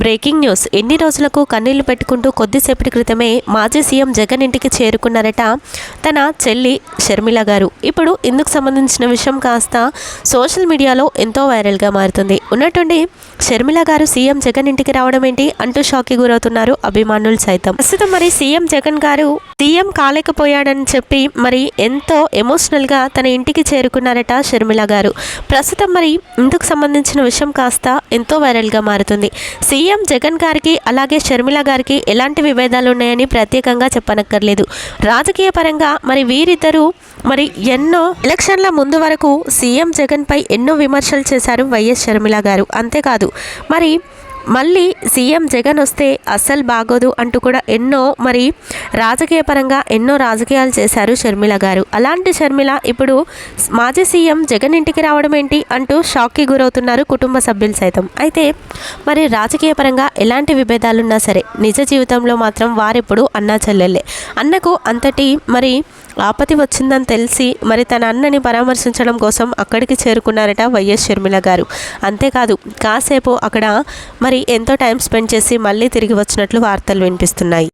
Breaking news. ఎన్ని రోజులకు కన్నీళ్ళు పెట్టుకుంటూ కొద్దిసేపటి క్రితమే మాజీ సీఎం జగన్ ఇంటికి చేరుకున్నారట తన చెల్లి షర్మిల గారు. ఇప్పుడు ఇందుకు సంబంధించిన విషయం కాస్త సోషల్ మీడియాలో ఎంతో వైరల్గా మారుతుంది. ఉన్నట్టుండి షర్మిల గారు సీఎం జగన్ ఇంటికి రావడం ఏంటి అంటూ షాక్కి గురవుతున్నారు అభిమానులు సైతం. ప్రస్తుతం మరి సీఎం జగన్ గారు సీఎం కాలేకపోయాడని చెప్పి మరి ఎంతో ఎమోషనల్గా తన ఇంటికి చేరుకున్నారట షర్మిల గారు. ప్రస్తుతం మరి ఇందుకు సంబంధించిన విషయం కాస్త ఎంతో వైరల్గా మారుతుంది. సీఎం సీఎం జగన్ గారికి అలాగే షర్మిల గారికి ఎలాంటి విభేదాలు ఉన్నాయని ప్రత్యేకంగా చెప్పనక్కర్లేదు. రాజకీయ పరంగా మరి వీరిద్దరూ మరి ఎన్నో ఎలక్షన్ల ముందు వరకు సీఎం జగన్పై ఎన్నో విమర్శలు చేశారు వైఎస్ షర్మిల గారు. అంతేకాదు మరి మళ్ళీ సీఎం జగన్ వస్తే అస్సలు బాగోదు అంటూ కూడా ఎన్నో మరి రాజకీయ పరంగా ఎన్నో రాజకీయాలు చేశారు షర్మిల గారు. అలాంటి షర్మిల ఇప్పుడు మాజీ సీఎం జగన్ ఇంటికి రావడం ఏంటి అంటూ షాక్కి గురవుతున్నారు కుటుంబ సభ్యులు సైతం. అయితే మరి రాజకీయ పరంగా ఎలాంటి విభేదాలున్నా సరే నిజ జీవితంలో మాత్రం వారెప్పుడు అన్నా చెల్లెలే అన్నకు అంతటి మరి ఆపతి వచ్చిందని తెలిసి మరి తన అన్నని పరామర్శించడం కోసం అక్కడికి చేరుకున్నారట వైఎస్ షర్మిల గారు. అంతేకాదు కాసేపు అక్కడ మరి ఎంతో టైం స్పెండ్ చేసి మళ్ళీ తిరిగి వచ్చినట్లు వార్తలు వినిపిస్తున్నాయి.